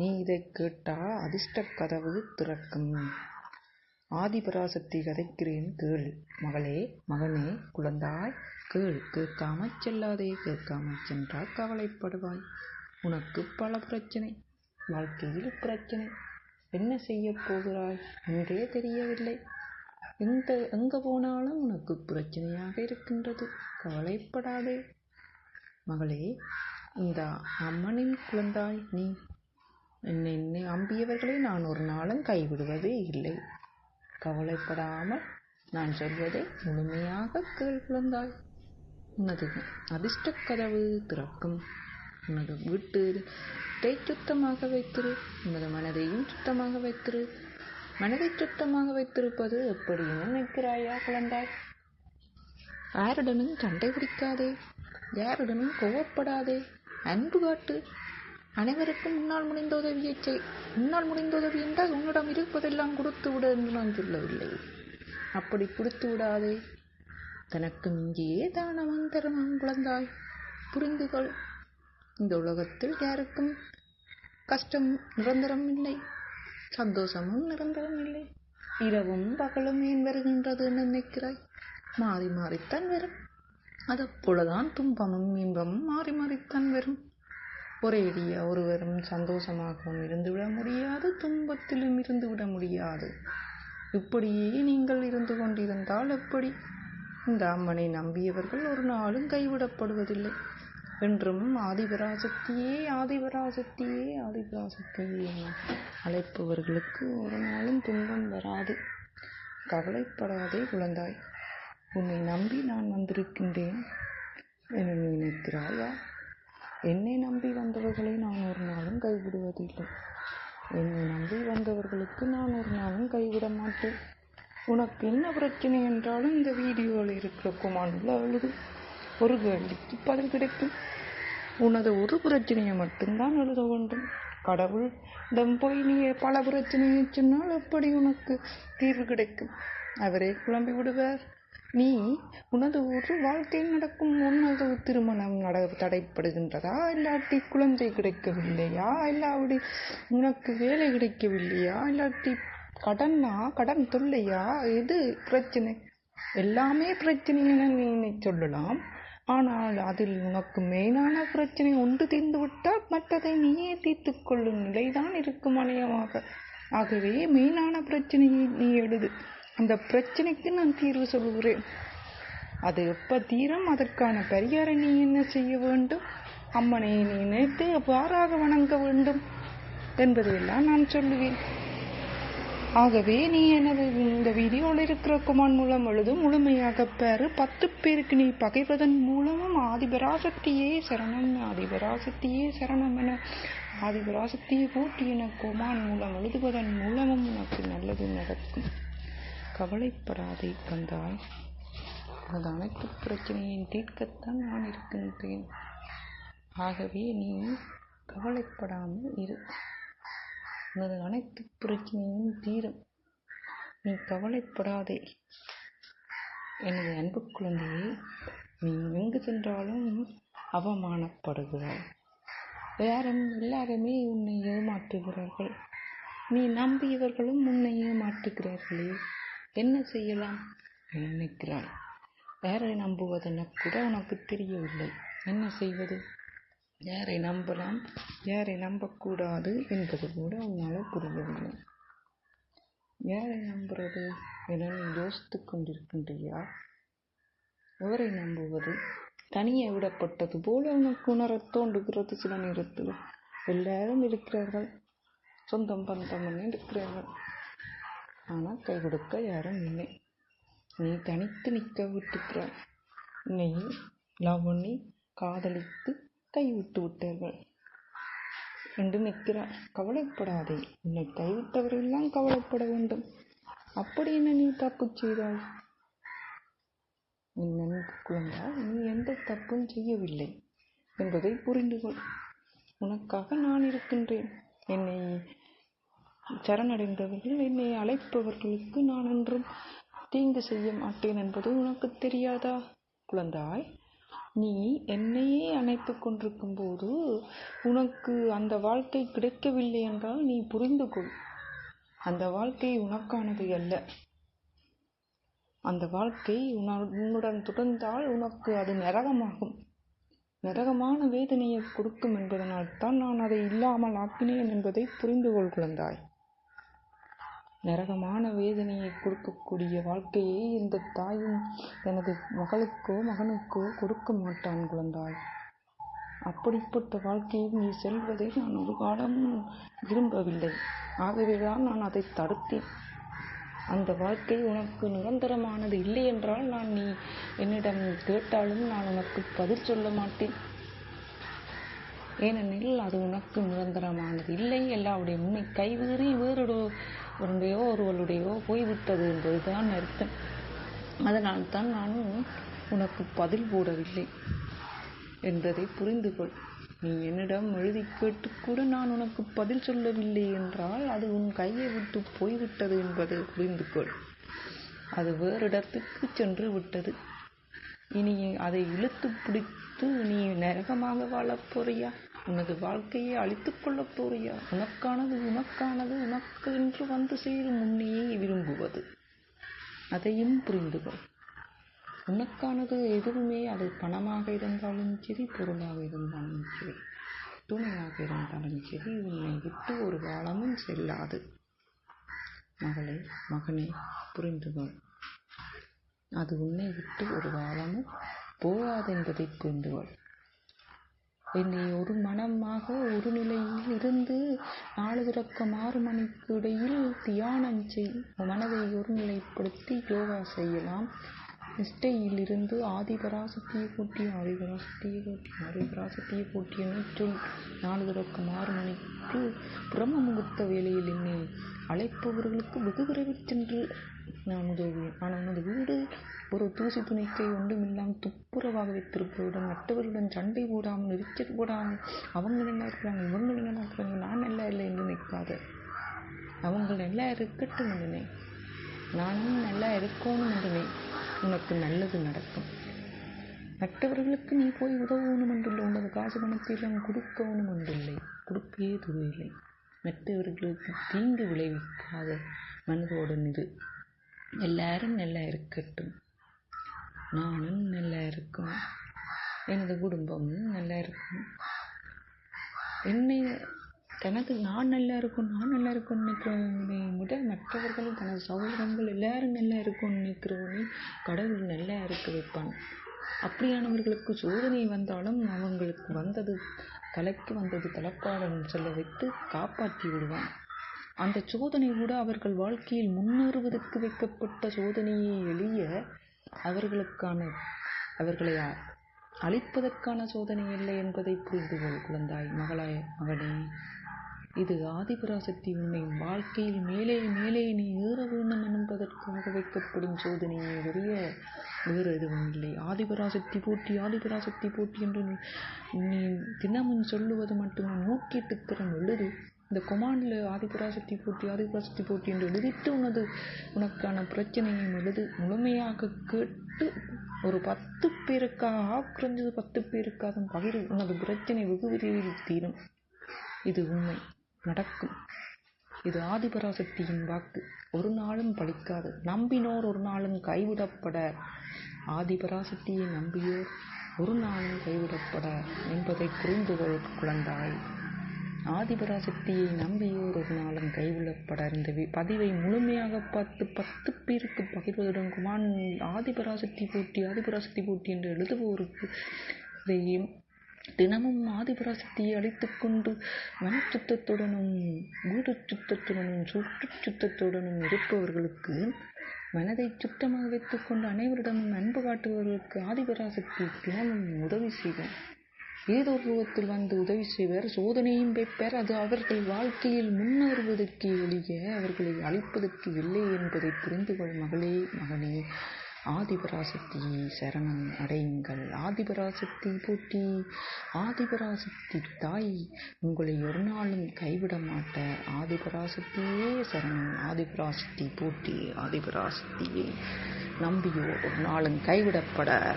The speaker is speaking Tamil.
நீ இதைக் கேட்டா அதிர்ஷ்டக் கதவு திறக்கும். ஆதிபராசக்தி கதைக்கிறேன் கேள் மகளே மகனே குழந்தாய் கேள் கேட்காமற் செல்லாதே கேட்காமற் சென்றால் கவலைப்படுவாய். உனக்குப் பல பிரச்சினை. வாழ்க்கையில் பிரச்சினை. என்ன செய்யப் போகிறாய் என்றே தெரியவில்லை. எங்க போனாலும் உனக்குப் பிரச்சினையாக இருக்கின்றது. கவலைப்படாதே மகளே இந்த அம்மனின் குழந்தாய் நீ. என்னை நம்பியவர்களை நான் ஒரு நாளும் கைவிடுவதே இல்லை. கவலைப்படாமல் நான் சொல்வதை முழுமையாக கேள் குழந்தாய். உனது அதிர்ஷ்டக் கதவு திறக்கும். உனது வீட்டு சுத்தமாக வைத்திரு. உனது மனதையும் சுத்தமாக வைத்திரு. மனதை சுத்தமாக வைத்திருப்பது எப்படி நினைக்கிறாயா குழந்தாய்? யாருடனும் சண்டை பிடிக்காதே. யாருடனும் கோவப்படாதே அன்பு காட்டு. அனைவருக்கும் உன்னால் முடிந்த உதவியைச் செய். உன்னால் முடிந்த உதவி என்றால் உன்னிடம் இருப்பதெல்லாம் கொடுத்துவிடு என்று நான் சொல்லவில்லை. அப்படி கொடுத்து விடாதே. தனக்கு மிஞ்சியே தானமும் தர்மமும் குழந்தாய். புரிந்துகொள் இந்த உலகத்தில் யாருக்கும் கஷ்டம் நிரந்தரம் இல்லை. சந்தோஷமும் நிரந்தரம் இல்லை. இரவும் பகலும் ஏன் வருகின்றது என்று நினைக்கிறாய்? மாறி மாறித்தான் வரும். அதுபோலதான் துன்பமும் இன்பமும் மாறி மாறித்தான் வரும். ஒரேயடியா ஒருவரும் சந்தோஷமாகவும் இருந்துவிட முடியாது துன்பத்திலும் இருந்துவிட முடியாது. இப்படியே நீங்கள் இருந்து கொண்டிருந்தால் எப்படி? இந்த அம்மனை நம்பியவர்கள் ஒரு நாளும் கைவிடப்படுவதில்லை. என்றும் ஆதிபராசக்தியே ஆதிபராசக்தியே ஆதிபராசக்தியே என அழைப்பவர்களுக்கு ஒரு நாளும் துன்பம் வராது. கவலைப்படாதே குழந்தாய். உன்னை நம்பி நான் வந்திருக்கின்றேன் என நினைக்கிறாயா? என்னை நம்பி வந்தவர்களை நான் ஒரு நாளும் கைவிடுவதில்லை. என்னை நம்பி வந்தவர்களுக்கு நான் ஒரு நாளும் கைவிட மாட்டேன். உனக்கு என்ன பிரச்சினை என்றாலும் இந்த வீடியோவில் இருக்கிற கொமெண்ட்ல எழுது. ஒரு கேள்விக்கு பதில் கிடைக்கும். உனது ஒரு பிரச்சனையை மட்டும்தான் எழுத வேண்டும். கடவுளிடம் போய் நீ பல பிரச்சனையை சொன்னால் எப்படி உனக்கு தீர்வு கிடைக்கும்? அவரே குழம்பி விடுவார். நீ உனது ஒரு வாழ்க்கையில் நடக்கும் உனது திருமணம் நட தடைப்படுகின்றதா இல்லாட்டி குழந்தை கிடைக்கவில்லையா? இல்லாவிடி உனக்கு வேலை கிடைக்கவில்லையா? இல்லாட்டி கடனா கடன் தொல்லையா? எது பிரச்சனை எல்லாமே பிரச்சனைன்னு நீ சொல்லலாம். ஆனால் அதில் உனக்கு மெயினான பிரச்சனை ஒன்று தீர்ந்துவிட்டால் மற்றதை நீயே தீர்த்து கொள்ளும் நிலைதான் இருக்கும் அநேகமாக. ஆகவே மெயினான பிரச்சனையை நீ எழுது. அந்த பிரச்சனைக்கு நான் தீர்வு சொல்கிறேன். அது எப்போ தீரும் அதற்கான பரிகாரம் நீ என்ன செய்ய வேண்டும்? அம்மனை நீ நினைத்து எவ்வாறாக வணங்க வேண்டும் என்பதையெல்லாம் நான் சொல்லுவேன். ஆகவே நீ எனது இந்த வீடியோவில் இருக்கிற குமான் மூலம் எழுது. முழுமையாக பெறு பத்து பேருக்கு நீ பகைவதன் மூலமும் ஆதிபராசக்தியே சரணம் ஆதிபராசக்தியே சரணம் என ஆதிபராசக்தியை போற்றி என குமான் மூலம் எழுதுவதன் மூலமும் உனக்கு நல்லது நடக்கும். கவலைப்படாதே குழந்தாய். உனது அனைத்துப் பிரச்சினையையும் தீர்க்கத்தான் நான் இருக்கின்றேன். ஆகவே நீ கவலைப்படாமல் இரு. உனது அனைத்து பிரச்சினையும் தீரும். நீ கவலைப்படாதே. எனது அன்பு குழந்தையே நீ எங்கு சென்றாலும் அவமானப்படுகிறாய். எல்லாருமே உன்னை ஏமாற்றுகிறார்கள். நீ நம்பியவர்களும் உன்னை ஏமாற்றுகிறார்களே. என்ன செய்யலாம் என நினைக்கிறாய். யாரை கூட உனக்கு தெரியவில்லை. என்ன செய்வது? யாரை நம்பலாம் யாரை நம்பக்கூடாது என்பது கூட உன்னால் புரியவில்லை. யாரை நம்புறது என நீ யோசித்துக் கொண்டிருக்கின்றியா எவரை நம்புவது? தனியே விடப்பட்டது போல உனக்கு உணர தோன்றுகிறது சில நேரத்தில். எல்லாரும் இருக்கிறார்கள். சொந்தம் பந்தம் இருக்கிறார்கள். ஆனால் கை கொடுக்க யாரும் இல்லை. நீ தனித்து நிற்க விட்டுக்கிறாய் உன்னை லவ் காதலித்து கைவிட்டு விட்டார்கள் என்று நிற்கிறாய். கவலைப்படாதே. உன்னை கைவிட்டவரெல்லாம் கவலைப்பட வேண்டும். அப்படி என்ன நீ தப்பு செய்தாய்? என் நன்கு குழந்தா நீ எந்த தப்பும் செய்யவில்லை என்பதை புரிந்து கொள். உனக்காக நான் இருக்கின்றேன். என்னை சரணடைந்தவர்கள். என்னை அழைப்பவர்களுக்கு நான் என்றும் தீங்கு செய்ய மாட்டேன் என்பது உனக்கு தெரியாதா? குழந்தாய் நீ என்னையே அணைத்து கொண்டிருக்கும் போது உனக்கு அந்த வாழ்க்கை கிடைக்கவில்லை என்றால் நீ புரிந்து கொள் அந்த வாழ்க்கை உனக்கானது அல்ல. அந்த வாழ்க்கை உன்னுடன் தொடர்ந்தால் உனக்கு அது நரகமாகும். நரகமான வேதனையை கொடுக்கும் என்பதனால் தான் நான் அதை இல்லாமல் ஆக்கினேன் என்பதை புரிந்து கொள் குழந்தாய். நரகமான வேதனையை கொடுக்கக்கூடிய வாழ்க்கையை இந்த தாயும் தனது மகளுக்கோ மகனுக்கோ கொடுக்க மாட்டான் குழந்தாய். அப்படிப்பட்ட வாழ்க்கையில் நீ செல்வதை நான் ஒரு காலமும் விரும்பவில்லை. ஆகவேதான் நான் அதை தடுத்தேன். அந்த வாழ்க்கை உனக்கு நிரந்தரமானது இல்லை என்றால் நான் நீ என்னிடம் கேட்டாலும் நான் உனக்கு பதில் சொல்ல மாட்டேன். ஏனெனில் அது உனக்கு நிரந்தரமானது இல்லை. எல்லாவுடைய உன்னை கைவேறி வேறொரு ஒருடையோ ஒருவருடையோ போய்விட்டது என்பதுதான் அர்த்தம். அதனால் தான் நான் உனக்கு பதில் போடவில்லை என்பதை புரிந்து கொள் நீ என்னிடம் எழுதி கேட்டு கூட நான் உனக்கு பதில் சொல்லவில்லை என்றால் அது உன் கையை விட்டு போய்விட்டது என்பதை புரிந்து கொள் அது வேறு இடத்துக்கு சென்று விட்டது. இனி அதை இழுத்து பிடித்து நீ நரகமாக வாழப் போறியா? உனது வாழ்க்கையை அழித்துக் கொள்ளப் போறியா? உனக்கானது உனக்கானது உனக்கு என்று வந்து சேரும் முன்னையே விரும்புவது. அதையும் புரிந்து கொள் உனக்கானது எதுவுமே அது பணமாக இருந்தாலும் சரி பொருளாக இருந்தாலும் சரி துணையாக இருந்தாலும் சரி உன்னை விட்டு ஒரு காலமும் செல்லாது. மகளே மகனே புரிந்து கொள் அது உன்னை விட்டு ஒரு காலமும் போகாதென்பதை புரிந்து கொள் என்னை ஒரு மனமாக ஒரு நிலையில் இருந்து நாலு திறக்கம் ஆறு மணிக்கு இடையில் தியானம் செய். மனதை ஒருநிலைப்படுத்தி யோகா செய்யலாம். நிஷ்டையிலிருந்து ஆதிபராசக்தியை கூட்டி ஆதிபராசக்தியை கூட்டி ஆதிபராசக்தியை கூட்டி என சொல் நாலு தொடக்கம் ஆறு மணிக்கு பிரம்ம முகூர்த்த வேலையில் என்னை அழைப்பவர்களுக்கு வெகு விரைவில் சென்று நான் உதவுவேன். ஆனால் உனது ஒரு தூசி துணிக்கை ஒன்றுமில்லாமல் துப்புரவாக வைத்திருப்பதுடன் மற்றவர்களுடன் சண்டை போடாமல் நெரிச்சல் போடாமல் அவங்க நல்லா இருக்கிறாங்க இவங்க நல்லா இருக்கிறாங்க நான் நல்லா இல்லை என்று நிற்காத அவங்க நல்லா இருக்கட்டும் என்று நானும் நல்லா இருக்கணும் என்று உனக்கு நல்லது நடக்கும். மற்றவர்களுக்கு நீ போய் உதவணும் என்றில்லை உனது காசு பணத்தை எல்லாம் கொடுக்கணும் என்றில்லை கொடுப்பே இல்லை. மற்றவர்களுக்கு தீங்கு விளைவிக்காத மனதோடு இரு எல்லாரும் நல்லா இருக்கட்டும். நானும் நல்லா இருக்கும். எனது குடும்பமும் நல்லா இருக்கும். என்னை தனது நான் நல்லா இருக்கும் நான் நல்லா இருக்கும்னு நினைக்கிறவனை விட மற்றவர்களும் தனது சகோதரங்கள் எல்லாரும் நல்லா இருக்கும்னு நினைக்கிறவனை கடவுள் நல்லா இருக்க வைப்பான். அப்படியானவர்களுக்கு சோதனை வந்தாலும் அவங்களுக்கு வந்தது தலைக்கு வந்தது தலைப்பாடம் சொல்ல வைத்து காப்பாற்றி விடுவான். அந்த சோதனை கூட அவர்கள் வாழ்க்கையில் முன்னேறுவதற்கு வைக்கப்பட்ட சோதனையை எளிய அவர்களுக்கான அவர்களை அழிப்பதற்கான சோதனை இல்லை என்பதை புரிந்து கொள் குழந்தாய் மகளாய் மகனே. இது ஆதிபராசக்தி உன்னை வாழ்க்கையில் மேலே மேலே நீ ஏற வேண்டும் என்பதற்காக வைக்கப்படும் சோதனையை வெறிய வேறு எதுவும் இல்லை. ஆதிபராசக்தி போட்டி ஆதிபராசக்தி போட்டி என்று நீ தினமும் சொல்லுவது மட்டுமே நூற்றி திறம் எழுது இந்த கொமாண்டில் ஆதிபராசக்தி போட்டி ஆதிபராசக்தி போட்டி என்று எழுதிட்டு உனது உனக்கான பிரச்சனையை எழுது முழுமையாக கேட்டு ஒரு பத்து பேருக்காக குறைஞ்சது பத்து பேருக்காக பகிர் உனது பிரச்சனை வெகு விரைவில் தீரும். இது உண்மை. நடக்கும். இது ஆதிபராசக்தியின் வாக்கு. ஒரு நாளும் பழிக்காது. நம்பினோர் ஒரு நாளும் கைவிடப்பட. ஆதிபராசக்தியை நம்பியோர் ஒரு நாளும் கைவிடப்பட என்பதை புரிந்து கொள் குழந்தாய். ஆதிபராசக்தியை நம்பியோர் ஒரு நாளும் கைவிடப்பட இந்த பதிவை முழுமையாக பார்த்து பத்து பேருக்கு பகிர்வதுடன் குமான் ஆதிபராசக்தி போட்டி ஆதிபராசக்தி போட்டி என்று எழுதுவோருக்கு இதையும் தினமும் ஆதிபராசக்தியை அழைத்துக் கொண்டு மனச்சுத்தத்துடனும் வீடு சுத்தத்துடனும் சுற்று சுத்தத்துடனும் இருப்பவர்களுக்கு மனதை சுத்தமாக வைத்துக்கொண்டு அனைவரிடமும் அன்பு காட்டுபவர்களுக்கு ஆதிபராசக்தி தினமும் உதவி செய்வோம். ஏதோ வந்து உதவி செய்வர். சோதனையும் வைப்பர் அது அவர்கள் வாழ்க்கையில் முன்னேறுவதற்கு ஒழிய அவர்களை அழிப்பதற்கு இல்லை என்பதை புரிந்து கொள் மகளே மகனே. ஆதிபராசக்தி சரணம் அடையுங்கள். ஆதிபராசக்தி போற்றி. ஆதிபராசக்தி தாய் உங்களை ஒரு நாளும் கைவிட மாட்ட ஆதிபராசக்தியே சரணம். ஆதிபராசக்தி போற்றி. ஆதிபராசக்தியை நம்பியோ ஒரு நாளும் கைவிடப்பட